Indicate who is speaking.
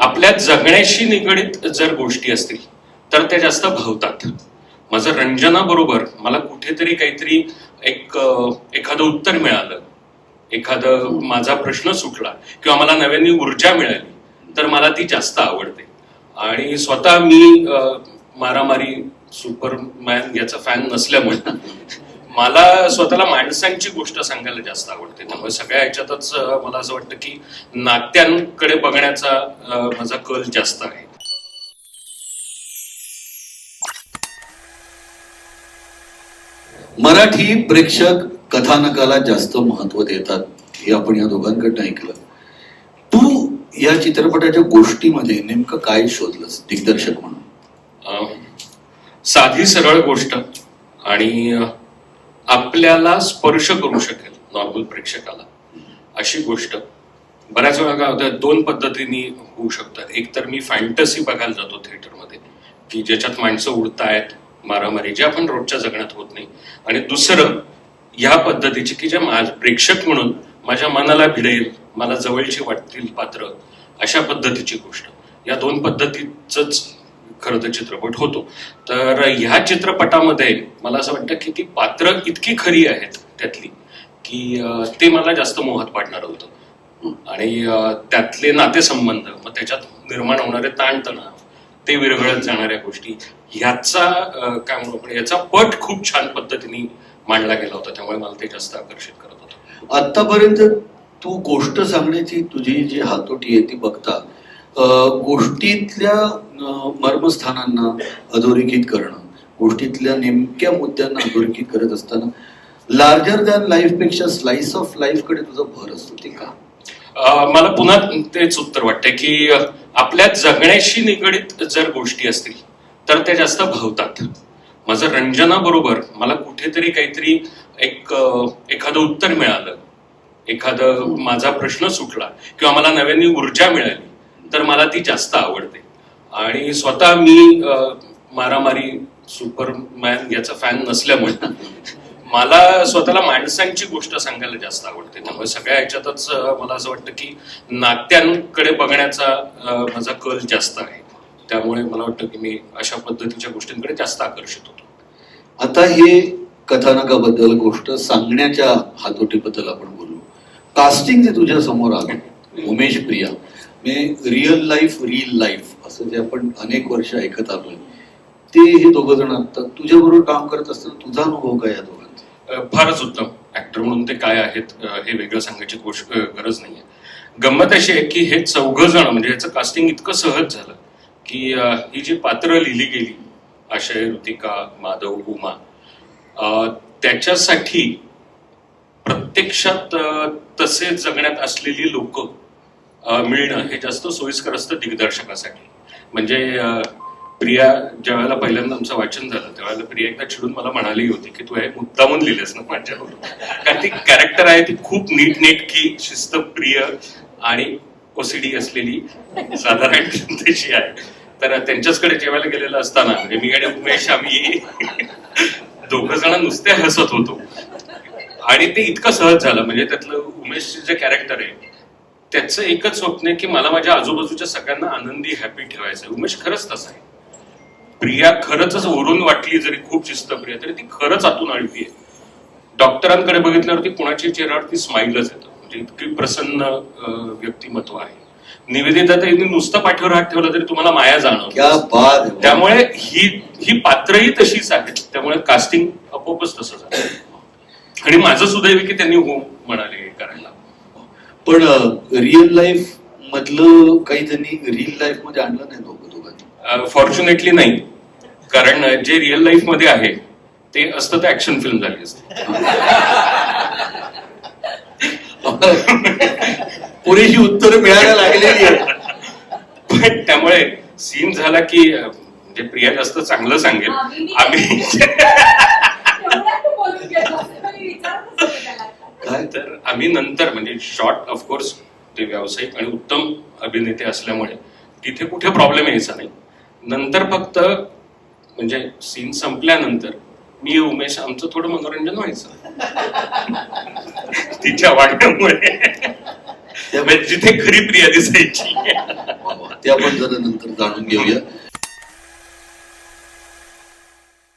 Speaker 1: आपल्या जगण्याशी निगडीत जर गोष्टी असतील तर त्या जास्त भावतात. माझं रंजना बरोबर मला कुठेतरी काहीतरी एक एखादं उत्तर मिळालं. एखादं माझा प्रश्न सुटला किंवा मला नव्याने ऊर्जा मिळाली तर मला ती जास्त आवडते. आणि स्वतः मी मारामारी सुपरमॅन याचा फॅन नसल्यामुळे मला स्वतःला माणसांची गोष्ट सांगायला जास्त आवडते. त्यामुळे सगळ्या ह्याच्यातच मला असं वाटतं की नात्यांकडे बघण्याचा माझा कल जास्त आहे.
Speaker 2: मराठी प्रेक्षक कथानकाला जास्त महत्त्व देतात हे आपण या दोघांकडनं ऐकलं. तू या चित्रपटाच्या गोष्टीमध्ये नेमकं काय शोधलंस दिग्दर्शक म्हणून?
Speaker 1: साधी सरळ गोष्ट आणि आपल्याला स्पर्श करू शकेल नॉर्मल प्रेक्षकाला. अशी गोष्ट बऱ्याच वेळा काय होतं दोन पद्धतीने होऊ शकतात एक तर मी फॅन्टसी बघायला जातो थिएटरमध्ये की ज्याच्यात माणसं उडतायत मारामारी जे आपण रोजच्या जगण्यात होत नाही. आणि दुसरं ह्या पद्धतीची की ज्या माझ प्रेक्षक म्हणून माझ्या मनाला भिडेल मला जवळची वाटतील पात्र अशा पद्धतीची गोष्ट. या दोन पद्धतीच खरं तर चित्रपट होतो. तर ह्या चित्रपटामध्ये मला असं वाटतं की ती पात्र इतकी खरी आहेत त्यातली की ते मला जास्त मोहात पाडणार होतं. आणि त्यातले नातेसंबंध मग त्याच्यात निर्माण होणारे ताणतणाव ते विरघळत जाणाऱ्या गोष्टी ह्याचा काय म्हणू आपण याचा पट खूप छान पद्धतीने मांडला गेला होता. त्यामुळे मला ते जास्त आकर्षित करत होतं.
Speaker 2: आतापर्यंत तू गोष्ट सांगण्याची तुझी जी हातोटी आहे ती बघता गोष्टीतल्या मर्मस्थानांना अधोरेखित करणं गोष्टीतल्या नेमक्या मुद्द्यांना अधोरेखित करत असताना लार्जर दॅन लाईफपेक्षा स्लाइस ऑफ लाईफकडे तुझा भर असतो ते का?
Speaker 1: मला पुन्हा तेच उत्तर वाटतंय की आपल्या जगण्याशी निगडीत जर गोष्टी असतील तर त्या जास्त भावतात. माझं रंजना बरोबर मला कुठेतरी काहीतरी एक एखादं उत्तर मिळालं. एखादं माझा प्रश्न सुटला किंवा मला नव्याने ऊर्जा मिळाली. तर मला ती जास्त आवडते. आणि स्वतः मी मारामारी सुपरमॅन याचा फॅन नसल्यामुळे मला स्वतःला माणसांची गोष्ट सांगायला जास्त आवडते. त्यामुळे सगळ्या ह्याच्यातच मला असं वाटतं की नात्यांकडे बघण्याचा माझा कल जास्त आहे. त्यामुळे मला वाटतं की मी अशा पद्धतीच्या गोष्टींकडे जास्त आकर्षित होतो.
Speaker 2: आता हे कथानकाबद्दल गोष्ट सांगण्याच्या हातोटीबद्दल आपण बोलू. कास्टिंग जे तुझ्या समोर आलं उमेश प्रिया म्हणजे रिअल लाईफ रील लाईफ असं जे आपण अनेक वर्ष ऐकत आलोय ते हे दोघं जण आता तुझ्या बरोबर काम करत असताना तुझा अनुभव काय या दोघांचा?
Speaker 1: फारच उत्तम. ऍक्टर म्हणून ते काय आहेत हे वेगळं सांगायची गोष्ट गरज नाहीये. गंमत अशी आहे की हे चौघ जण म्हणजे याचं कास्टिंग इतकं सहज झालं की ही जी पात्र लिहिली गेली आशय ऋतिका माधव उमा त्याच्यासाठी प्रत्यक्षात तसे जगण्यात असलेली लोक मिळणं हे जास्त सोयीस्कर असतं दिग्दर्शकासाठी. म्हणजे प्रिया ज्या वेळेला पहिल्यांदा आमचं वाचन झालं त्यावेळेला प्रिया एकदा चिडून मला म्हणाली होती की तू हे मुद्दामून लिहिलेस ना माझ्यावर कारण ती कॅरेक्टर आहे ती खूप नीटनेटकी शिस्तप्रिय आणि ओसीडी असलेली साधारण तशी आहे. तर त्यांच्याचकडे जेवायला गेलेलं असताना म्हणजे मी आणि उमेश आम्ही दोघ जण नुसते हसत होतो. आणि ते इतकं सहज झालं म्हणजे त्यातलं उमेशचे जे कॅरेक्टर आहे त्याचं एकच स्वप्न आहे की मला माझ्या आजूबाजूच्या सगळ्यांना आनंदी हॅपी ठेवायचं आहे. उमेश खरंच तसा आहे. प्रिया खरंच वरून वाटली जरी खूप शिस्तप्रिय तरी ती खरंच आतून अळवी आहे. डॉक्टरांकडे बघितल्यावरती कुणाच्या चेहऱ्यावरती स्माईलच येतं. म्हणजे इतकी प्रसन्न व्यक्तिमत्व आहे. निवेदिता ताईंनी नुसतं पाठीवर हात ठेवला तरी तुम्हाला माया
Speaker 2: है.
Speaker 1: त्यामुळे ही ही पात्रही तशीच आहेत त्यामुळे कास्टिंग आपोआपच तसं झालं. आणि माझं सुदैव की त्यांनी हो म्हणाले करायला.
Speaker 2: पण रिअल लाईफ मधलं काही त्यांनी रिअल लाईफमध्ये आणलं नाही दोघं दोघांनी.
Speaker 1: फॉर्च्युनेटली नाही. कारण जे रिअल लाईफमध्ये आहे ते असतं तर ऍक्शन फिल्म झाली असते.
Speaker 2: पुरेशी उत्तर मिळायला लागलेली आहेत.
Speaker 1: पण त्यामुळे सीन झाला की म्हणजे प्रिया जास्त चांगलं सांगेल. आम्ही
Speaker 2: काय
Speaker 1: तर आम्ही नंतर म्हणजे शॉर्ट ऑफकोर्स ते व्यावसायिक आणि उत्तम अभिनेते असल्यामुळे तिथे कुठे प्रॉब्लेम यायचा नाही. नंतर फक्त म्हणजे सीन संपल्यानंतर मी उमेश आमचं थोडं मनोरंजन व्हायचं. तिच्या वागण्यामुळे म्हणजे जिथे खरी प्रिया दिसायची.
Speaker 2: ते आपण जरा नंतर जाणून घेऊया.